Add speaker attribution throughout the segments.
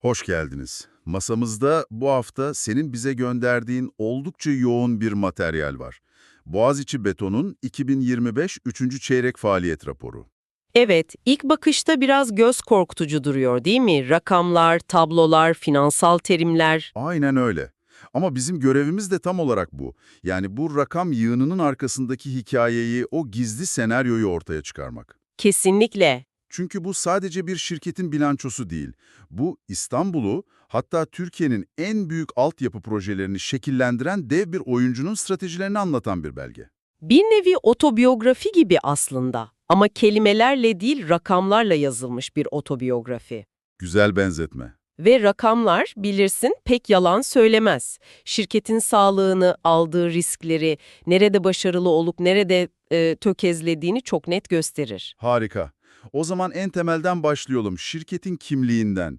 Speaker 1: Hoş geldiniz. Masamızda bu hafta senin bize gönderdiğin oldukça yoğun bir materyal var. Boğaziçi Beton'un 2025 3. çeyrek faaliyet raporu.
Speaker 2: Evet, ilk bakışta biraz göz korkutucu duruyor değil mi? Rakamlar, tablolar, finansal terimler.
Speaker 1: Aynen öyle. Ama bizim görevimiz de tam olarak bu. Yani bu rakam yığınının arkasındaki hikayeyi, o gizli senaryoyu ortaya çıkarmak.
Speaker 2: Kesinlikle.
Speaker 1: Çünkü bu sadece bir şirketin bilançosu değil. Bu İstanbul'u, hatta Türkiye'nin en büyük altyapı projelerini şekillendiren dev bir oyuncunun stratejilerini anlatan bir belge.
Speaker 2: Bir nevi otobiyografi gibi aslında. Ama kelimelerle değil rakamlarla yazılmış bir otobiyografi.
Speaker 1: Güzel benzetme.
Speaker 2: Ve rakamlar bilirsin pek yalan söylemez. Şirketin sağlığını, aldığı riskleri, nerede başarılı olup nerede e, tökezlediğini çok net gösterir.
Speaker 1: Harika. O zaman en temelden başlayalım. Şirketin kimliğinden.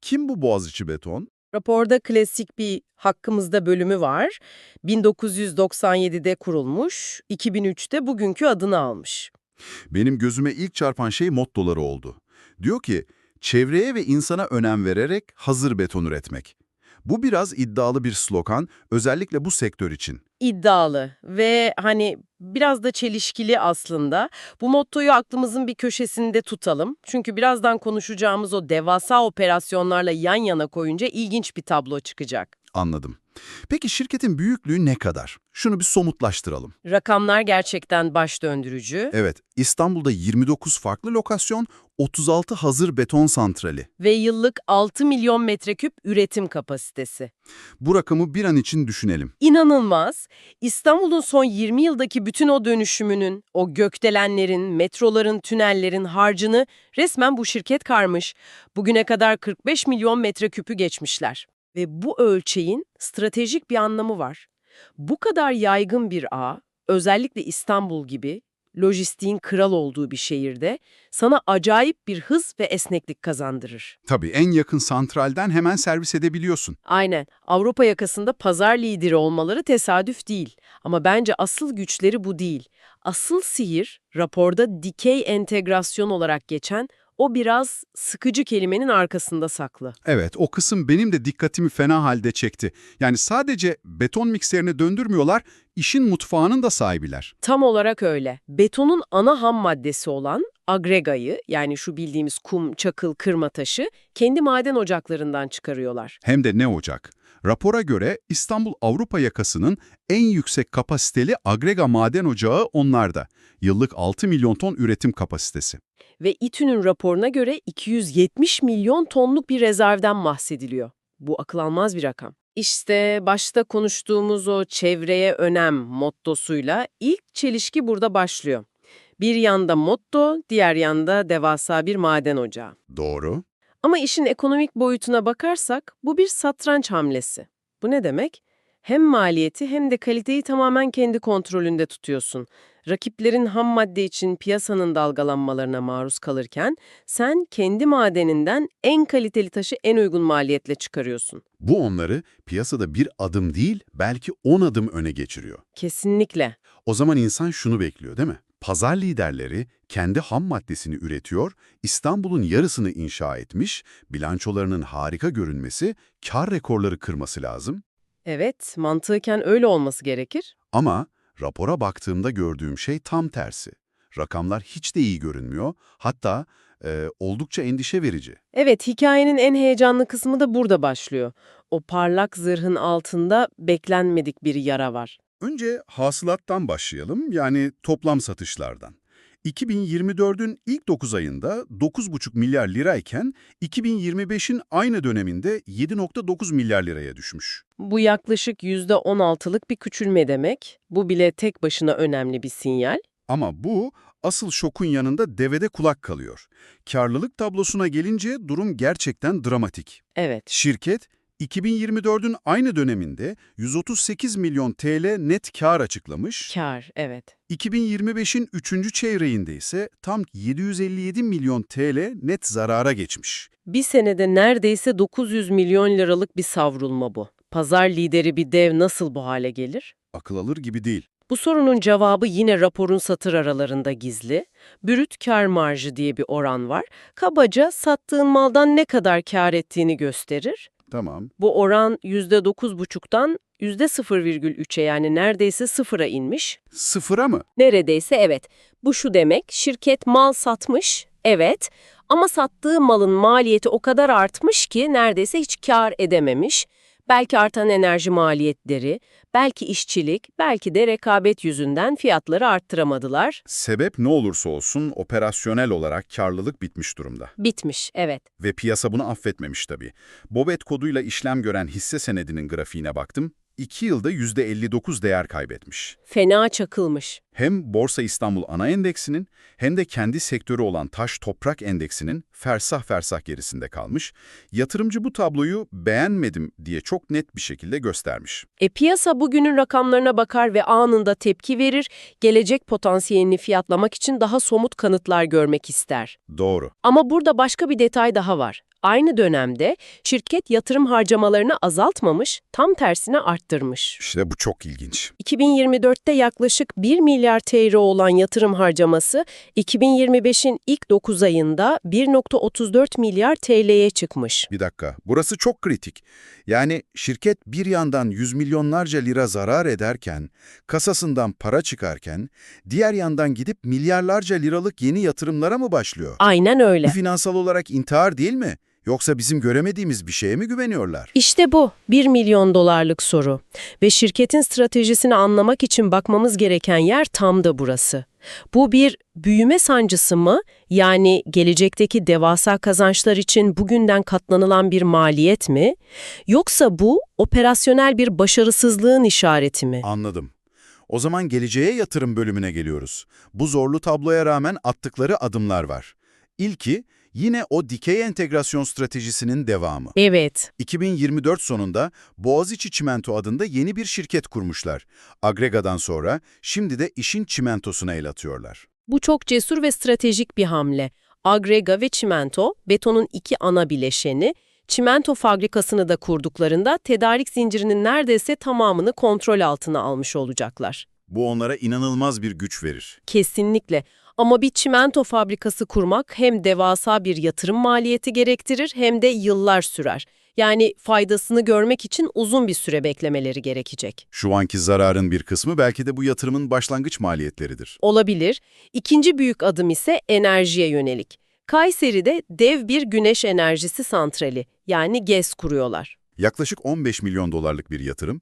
Speaker 1: Kim bu Boğaziçi Beton?
Speaker 2: Raporda klasik bir hakkımızda bölümü var. 1997'de kurulmuş, 2003'te bugünkü adını almış.
Speaker 1: Benim gözüme ilk çarpan şey mottoları oldu. Diyor ki, çevreye ve insana önem vererek hazır beton üretmek. Bu biraz iddialı bir slogan, özellikle bu sektör için.
Speaker 2: İddialı ve hani biraz da çelişkili aslında. Bu mottoyu aklımızın bir köşesinde tutalım. Çünkü birazdan konuşacağımız o devasa operasyonlarla yan yana koyunca ilginç bir tablo çıkacak.
Speaker 1: Anladım. Peki şirketin büyüklüğü ne kadar? Şunu bir somutlaştıralım.
Speaker 2: Rakamlar gerçekten baş döndürücü
Speaker 1: Evet, İstanbul'da 29 farklı lokasyon, 36 hazır beton santrali.
Speaker 2: ve yıllık 6 milyon metreküp üretim kapasitesi.
Speaker 1: Bu rakamı bir an için düşünelim.
Speaker 2: İnanılmaz. İstanbul'un son 20 yıldaki bütün o dönüşümünün, o gökdelenlerin, metroların, tünellerin harcını resmen bu şirket karmış. Bugüne kadar 45 milyon metreküpü geçmişler. Ve bu ölçeğin stratejik bir anlamı var. Bu kadar yaygın bir ağ, özellikle İstanbul gibi, lojistiğin kral olduğu bir şehirde sana acayip bir hız ve esneklik kazandırır.
Speaker 1: Tabii en yakın santralden hemen servis edebiliyorsun.
Speaker 2: Aynen. Avrupa yakasında pazar lideri olmaları tesadüf değil. Ama bence asıl güçleri bu değil. Asıl sihir, raporda dikey entegrasyon olarak geçen o biraz sıkıcı kelimenin arkasında saklı.
Speaker 1: Evet, o kısım benim de dikkatimi fena halde çekti. Yani sadece beton mikserini döndürmüyorlar, işin mutfağının da sahibiler.
Speaker 2: Tam olarak öyle. Betonun ana ham maddesi olan agregayı, yani şu bildiğimiz kum, çakıl, kırma taşı, kendi maden ocaklarından çıkarıyorlar.
Speaker 1: Hem de ne ocak? Rapora göre İstanbul Avrupa yakasının en yüksek kapasiteli agrega maden ocağı onlarda. Yıllık 6 milyon ton üretim kapasitesi.
Speaker 2: Ve İTÜ'nün raporuna göre 270 milyon tonluk bir rezervden bahsediliyor. Bu akıl almaz bir rakam. İşte başta konuştuğumuz o çevreye önem mottosuyla ilk çelişki burada başlıyor. Bir yanda motto, diğer yanda devasa bir maden ocağı.
Speaker 1: Doğru.
Speaker 2: Ama işin ekonomik boyutuna bakarsak bu bir satranç hamlesi. Bu ne demek? Hem maliyeti hem de kaliteyi tamamen kendi kontrolünde tutuyorsun. Rakiplerin ham madde için piyasanın dalgalanmalarına maruz kalırken sen kendi madeninden en kaliteli taşı en uygun maliyetle çıkarıyorsun.
Speaker 1: Bu onları piyasada bir adım değil, belki 10 adım öne geçiriyor.
Speaker 2: Kesinlikle.
Speaker 1: O zaman insan şunu bekliyor değil mi? Pazar liderleri kendi ham maddesini üretiyor, İstanbul'un yarısını inşa etmiş, bilançolarının harika görünmesi, kar rekorları kırması lazım.
Speaker 2: Evet, mantıken öyle olması gerekir.
Speaker 1: Ama rapora baktığımda gördüğüm şey tam tersi. Rakamlar hiç de iyi görünmüyor, hatta e, oldukça endişe verici.
Speaker 2: Evet, hikayenin en heyecanlı kısmı da burada başlıyor. O parlak zırhın altında beklenmedik bir yara var.
Speaker 1: Önce hasılattan başlayalım, yani toplam satışlardan. 2024'ün ilk 9 ayında 9,5 milyar lirayken 2025'in aynı döneminde 7,9 milyar liraya düşmüş.
Speaker 2: Bu yaklaşık %16'lık bir küçülme demek. Bu bile tek başına önemli bir sinyal.
Speaker 1: Ama bu asıl şokun yanında devede kulak kalıyor. Karlılık tablosuna gelince durum gerçekten dramatik.
Speaker 2: Evet,
Speaker 1: Şirket 2024'ün aynı döneminde 138 milyon TL net kar açıklamış.
Speaker 2: kar, evet.
Speaker 1: 2025'in 3. çeyreğinde ise tam 757 milyon TL net zarara geçmiş.
Speaker 2: Bir senede neredeyse 900 milyon liralık bir savrulma bu. Pazar lideri bir dev nasıl bu hale gelir?
Speaker 1: Akıl alır gibi değil.
Speaker 2: Bu sorunun cevabı yine raporun satır aralarında gizli. Brüt kar marjı diye bir oran var. Kabaca sattığın maldan ne kadar kar ettiğini gösterir.
Speaker 1: Tamam.
Speaker 2: Bu oran %9,5'tan %0,3'e yani neredeyse sıfıra inmiş.
Speaker 1: Sıfıra mı?
Speaker 2: Neredeyse evet. Bu şu demek, şirket mal satmış, evet. Ama sattığı malın maliyeti o kadar artmış ki neredeyse hiç kar edememiş. Belki artan enerji maliyetleri, belki işçilik, belki de rekabet yüzünden fiyatları arttıramadılar.
Speaker 1: Sebep ne olursa olsun operasyonel olarak karlılık bitmiş durumda.
Speaker 2: Bitmiş, evet.
Speaker 1: Ve piyasa bunu affetmemiş tabii. Bobet koduyla işlem gören hisse senedinin grafiğine baktım. 2 yılda %59 değer kaybetmiş.
Speaker 2: Fena çakılmış.
Speaker 1: Hem Borsa İstanbul ana endeksinin hem de kendi sektörü olan taş toprak endeksinin fersah fersah gerisinde kalmış. Yatırımcı bu tabloyu beğenmedim diye çok net bir şekilde göstermiş.
Speaker 2: E piyasa bugünün rakamlarına bakar ve anında tepki verir, gelecek potansiyelini fiyatlamak için daha somut kanıtlar görmek ister.
Speaker 1: Doğru.
Speaker 2: Ama burada başka bir detay daha var. Aynı dönemde şirket yatırım harcamalarını azaltmamış, tam tersine arttırmış.
Speaker 1: İşte bu çok ilginç.
Speaker 2: 2024'te yaklaşık 1 milyar TL olan yatırım harcaması 2025'in ilk 9 ayında 1.34 milyar TL'ye çıkmış.
Speaker 1: Bir dakika, burası çok kritik. Yani şirket bir yandan yüz milyonlarca lira zarar ederken, kasasından para çıkarken, diğer yandan gidip milyarlarca liralık yeni yatırımlara mı başlıyor?
Speaker 2: Aynen
Speaker 1: Bu
Speaker 2: öyle.
Speaker 1: finansal olarak intihar değil mi? Yoksa bizim göremediğimiz bir şeye mi güveniyorlar?
Speaker 2: İşte bu 1 milyon dolarlık soru. Ve şirketin stratejisini anlamak için bakmamız gereken yer tam da burası. Bu bir büyüme sancısı mı? Yani gelecekteki devasa kazançlar için bugünden katlanılan bir maliyet mi? Yoksa bu operasyonel bir başarısızlığın işareti mi?
Speaker 1: Anladım. O zaman geleceğe yatırım bölümüne geliyoruz. Bu zorlu tabloya rağmen attıkları adımlar var. İlki, yine o dikey entegrasyon stratejisinin devamı.
Speaker 2: Evet.
Speaker 1: 2024 sonunda Boğaziçi Çimento adında yeni bir şirket kurmuşlar. Agrega'dan sonra şimdi de işin çimentosuna el atıyorlar.
Speaker 2: Bu çok cesur ve stratejik bir hamle. Agrega ve çimento, betonun iki ana bileşeni, çimento fabrikasını da kurduklarında tedarik zincirinin neredeyse tamamını kontrol altına almış olacaklar.
Speaker 1: Bu onlara inanılmaz bir güç verir.
Speaker 2: Kesinlikle. Ama bir çimento fabrikası kurmak hem devasa bir yatırım maliyeti gerektirir hem de yıllar sürer. Yani faydasını görmek için uzun bir süre beklemeleri gerekecek.
Speaker 1: Şu anki zararın bir kısmı belki de bu yatırımın başlangıç maliyetleridir.
Speaker 2: Olabilir. İkinci büyük adım ise enerjiye yönelik. Kayseri'de dev bir güneş enerjisi santrali yani GES kuruyorlar.
Speaker 1: Yaklaşık 15 milyon dolarlık bir yatırım.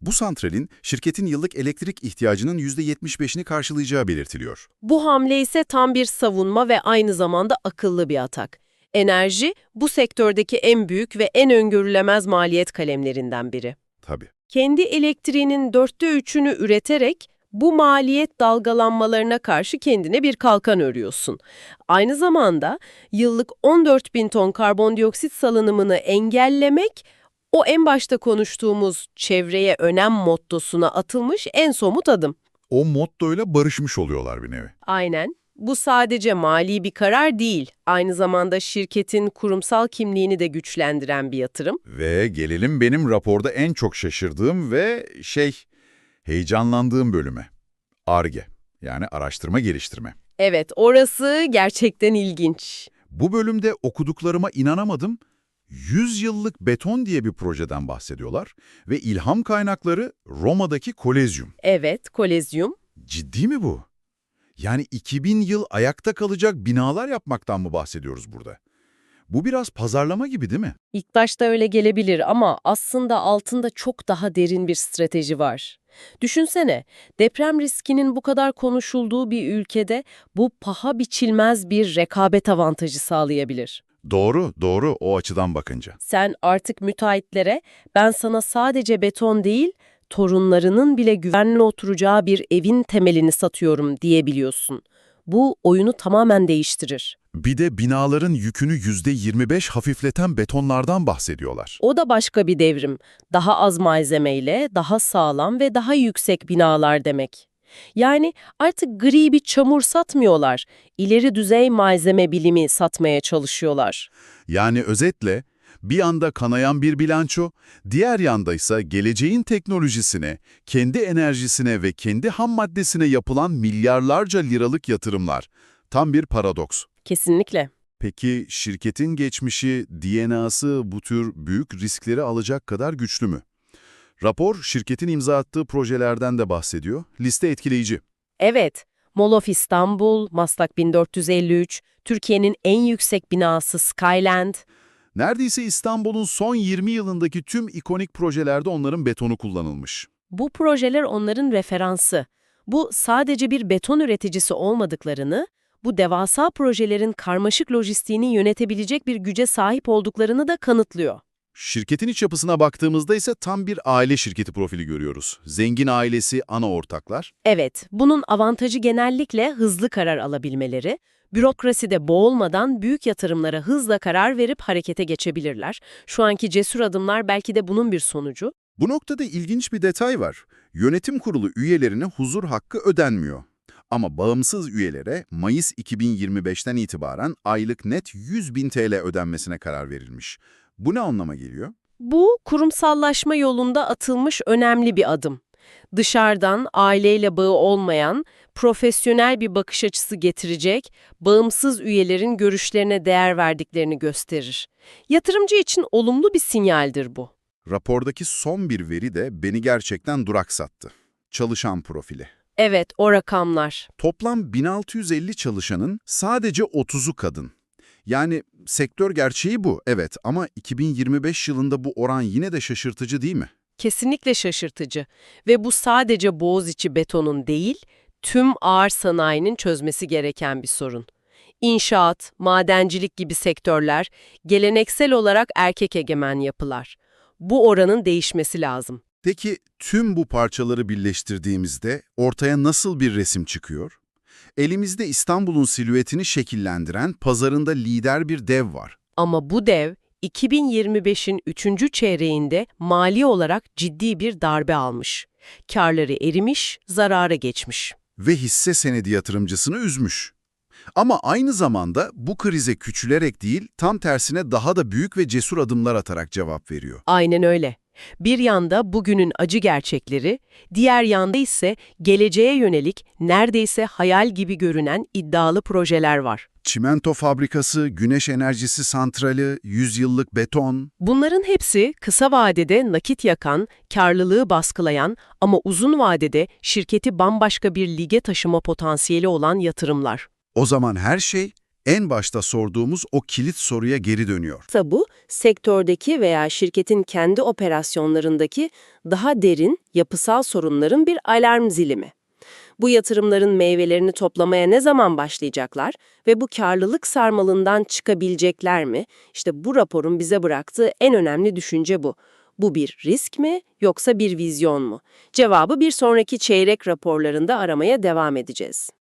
Speaker 1: Bu santralin şirketin yıllık elektrik ihtiyacının %75'ini karşılayacağı belirtiliyor.
Speaker 2: Bu hamle ise tam bir savunma ve aynı zamanda akıllı bir atak. Enerji bu sektördeki en büyük ve en öngörülemez maliyet kalemlerinden biri.
Speaker 1: Tabii.
Speaker 2: Kendi elektriğinin dörtte üçünü üreterek bu maliyet dalgalanmalarına karşı kendine bir kalkan örüyorsun. Aynı zamanda yıllık 14 bin ton karbondioksit salınımını engellemek o en başta konuştuğumuz çevreye önem mottosuna atılmış en somut adım.
Speaker 1: O mottoyla barışmış oluyorlar bir nevi.
Speaker 2: Aynen. Bu sadece mali bir karar değil, aynı zamanda şirketin kurumsal kimliğini de güçlendiren bir yatırım.
Speaker 1: Ve gelelim benim raporda en çok şaşırdığım ve şey, heyecanlandığım bölüme. ARGE, yani araştırma geliştirme.
Speaker 2: Evet, orası gerçekten ilginç.
Speaker 1: Bu bölümde okuduklarıma inanamadım. 100 yıllık beton diye bir projeden bahsediyorlar ve ilham kaynakları Roma'daki Kolezyum.
Speaker 2: Evet, kolezyum.
Speaker 1: Ciddi mi bu? Yani 2000 yıl ayakta kalacak binalar yapmaktan mı bahsediyoruz burada? Bu biraz pazarlama gibi değil mi?
Speaker 2: İlk başta öyle gelebilir ama aslında altında çok daha derin bir strateji var. Düşünsene, deprem riskinin bu kadar konuşulduğu bir ülkede bu paha biçilmez bir rekabet avantajı sağlayabilir.
Speaker 1: Doğru, doğru o açıdan bakınca.
Speaker 2: Sen artık müteahhitlere ben sana sadece beton değil, torunlarının bile güvenli oturacağı bir evin temelini satıyorum diyebiliyorsun. Bu oyunu tamamen değiştirir.
Speaker 1: Bir de binaların yükünü %25 hafifleten betonlardan bahsediyorlar.
Speaker 2: O da başka bir devrim. Daha az malzemeyle, daha sağlam ve daha yüksek binalar demek. Yani artık gri bir çamur satmıyorlar. İleri düzey malzeme bilimi satmaya çalışıyorlar.
Speaker 1: Yani özetle Bir yanda kanayan bir bilanço, diğer yanda ise geleceğin teknolojisine, kendi enerjisine ve kendi ham maddesine yapılan milyarlarca liralık yatırımlar. Tam bir paradoks.
Speaker 2: Kesinlikle.
Speaker 1: Peki şirketin geçmişi, DNA'sı bu tür büyük riskleri alacak kadar güçlü mü? Rapor, şirketin imza attığı projelerden de bahsediyor. Liste etkileyici.
Speaker 2: Evet, Mall of İstanbul, Maslak 1453, Türkiye'nin en yüksek binası Skyland.
Speaker 1: Neredeyse İstanbul'un son 20 yılındaki tüm ikonik projelerde onların betonu kullanılmış.
Speaker 2: Bu projeler onların referansı. Bu sadece bir beton üreticisi olmadıklarını, bu devasa projelerin karmaşık lojistiğini yönetebilecek bir güce sahip olduklarını da kanıtlıyor.
Speaker 1: Şirketin iç yapısına baktığımızda ise tam bir aile şirketi profili görüyoruz. Zengin ailesi, ana ortaklar.
Speaker 2: Evet, bunun avantajı genellikle hızlı karar alabilmeleri, bürokraside boğulmadan büyük yatırımlara hızla karar verip harekete geçebilirler. Şu anki cesur adımlar belki de bunun bir sonucu.
Speaker 1: Bu noktada ilginç bir detay var. Yönetim kurulu üyelerine huzur hakkı ödenmiyor. Ama bağımsız üyelere Mayıs 2025'ten itibaren aylık net 100 bin TL ödenmesine karar verilmiş. Bu ne anlama geliyor?
Speaker 2: Bu, kurumsallaşma yolunda atılmış önemli bir adım. Dışarıdan aileyle bağı olmayan, profesyonel bir bakış açısı getirecek, bağımsız üyelerin görüşlerine değer verdiklerini gösterir. Yatırımcı için olumlu bir sinyaldir bu.
Speaker 1: Rapordaki son bir veri de beni gerçekten duraksattı. Çalışan profili.
Speaker 2: Evet, o rakamlar.
Speaker 1: Toplam 1650 çalışanın sadece 30'u kadın. Yani sektör gerçeği bu, evet ama 2025 yılında bu oran yine de şaşırtıcı değil mi?
Speaker 2: Kesinlikle şaşırtıcı. Ve bu sadece Boğaziçi betonun değil, tüm ağır sanayinin çözmesi gereken bir sorun. İnşaat, madencilik gibi sektörler geleneksel olarak erkek egemen yapılar. Bu oranın değişmesi lazım.
Speaker 1: Peki tüm bu parçaları birleştirdiğimizde ortaya nasıl bir resim çıkıyor? Elimizde İstanbul'un silüetini şekillendiren pazarında lider bir dev var.
Speaker 2: Ama bu dev 2025'in 3. çeyreğinde mali olarak ciddi bir darbe almış. Karları erimiş, zarara geçmiş.
Speaker 1: ve hisse senedi yatırımcısını üzmüş. Ama aynı zamanda bu krize küçülerek değil, tam tersine daha da büyük ve cesur adımlar atarak cevap veriyor.
Speaker 2: Aynen öyle. Bir yanda bugünün acı gerçekleri, diğer yanda ise geleceğe yönelik neredeyse hayal gibi görünen iddialı projeler var.
Speaker 1: Çimento fabrikası, güneş enerjisi santrali, yüzyıllık beton.
Speaker 2: Bunların hepsi kısa vadede nakit yakan, karlılığı baskılayan ama uzun vadede şirketi bambaşka bir lige taşıma potansiyeli olan yatırımlar.
Speaker 1: O zaman her şey en başta sorduğumuz o kilit soruya geri dönüyor.
Speaker 2: bu, sektördeki veya şirketin kendi operasyonlarındaki daha derin, yapısal sorunların bir alarm zili mi? Bu yatırımların meyvelerini toplamaya ne zaman başlayacaklar ve bu karlılık sarmalından çıkabilecekler mi? İşte bu raporun bize bıraktığı en önemli düşünce bu. Bu bir risk mi yoksa bir vizyon mu? Cevabı bir sonraki çeyrek raporlarında aramaya devam edeceğiz.